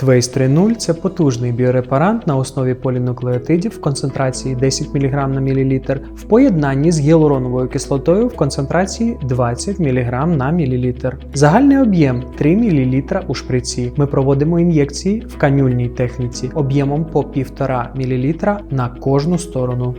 Твейс 3.0 – це потужний біорепарант на основі полінуклеотидів в концентрації 10 мг на мл в поєднанні з гіалуроновою кислотою в концентрації 20 мг на мл. Загальний об'єм 3 мл у шприці. Ми проводимо ін'єкції в канюльній техніці об'ємом по 1,5 мл на кожну сторону.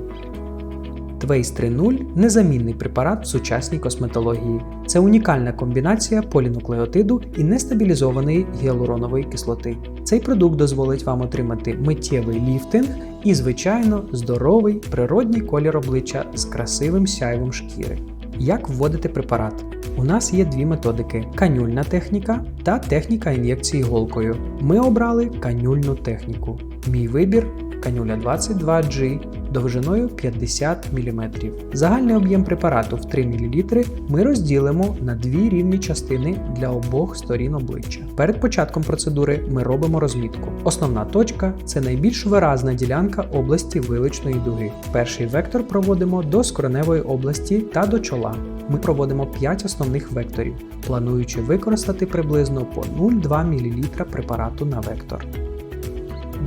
Твейс 3.0 – незамінний препарат в сучасній косметології. Це унікальна комбінація полінуклеотиду і нестабілізованої гіалуронової кислоти. Цей продукт дозволить вам отримати миттєвий ліфтинг і, звичайно, здоровий природній колір обличчя з красивим сяйвом шкіри. Як вводити препарат? У нас є дві методики: канюльна техніка та техніка ін'єкції голкою. Ми обрали канюльну техніку. Мій вибір канюля 22G довжиною 50 мм. Загальний об'єм препарату в 3 мл ми розділимо на дві рівні частини для обох сторін обличчя. Перед початком процедури ми робимо розмітку. Основна точка це найбільш виразна ділянка області виличної дуги. Перший вектор проводимо до скроневої області та до чола. Ми проводимо 5 основних векторів, плануючи використати приблизно по 0,2 мл препарату на вектор.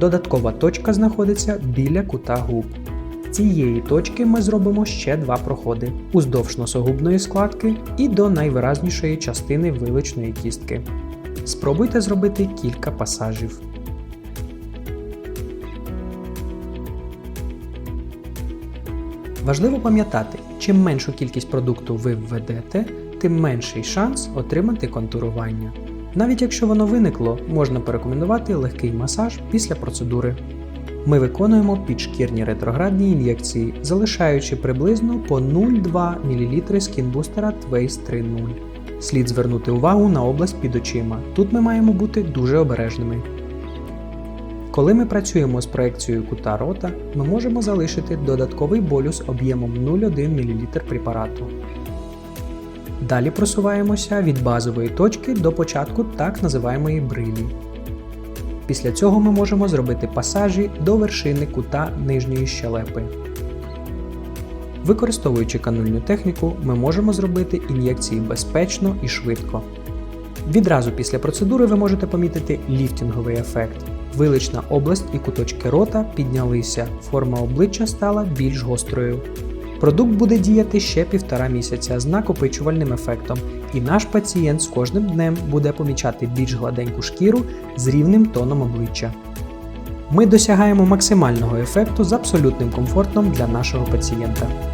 Додаткова точка знаходиться біля кута губ. Цієї точки ми зробимо ще два проходи уздовж носогубної складки і до найвиразнішої частини виличної кістки. Спробуйте зробити кілька пасажів. Важливо пам'ятати, чим меншу кількість продукту ви введете, тим менший шанс отримати контурування. Навіть якщо воно виникло, можна порекомендувати легкий масаж після процедури. Ми виконуємо підшкірні ретроградні ін'єкції, залишаючи приблизно по 0,2 мл скінбустера Twace 3.0. Слід звернути увагу на область під очима. Тут ми маємо бути дуже обережними. Коли ми працюємо з проекцією кута рота, ми можемо залишити додатковий болюс об'ємом 0,1 мл препарату. Далі просуваємося від базової точки до початку так називаємої брилі. Після цього ми можемо зробити пасажі до вершини кута нижньої щелепи. Використовуючи канульну техніку, ми можемо зробити ін'єкції безпечно і швидко. Відразу після процедури ви можете помітити ліфтинговий ефект. Вилична область і куточки рота піднялися, форма обличчя стала більш гострою. Продукт буде діяти ще півтора місяця з накопичувальним ефектом, і наш пацієнт з кожним днем буде помічати більш гладеньку шкіру з рівним тоном обличчя. Ми досягаємо максимального ефекту з абсолютним комфортом для нашого пацієнта.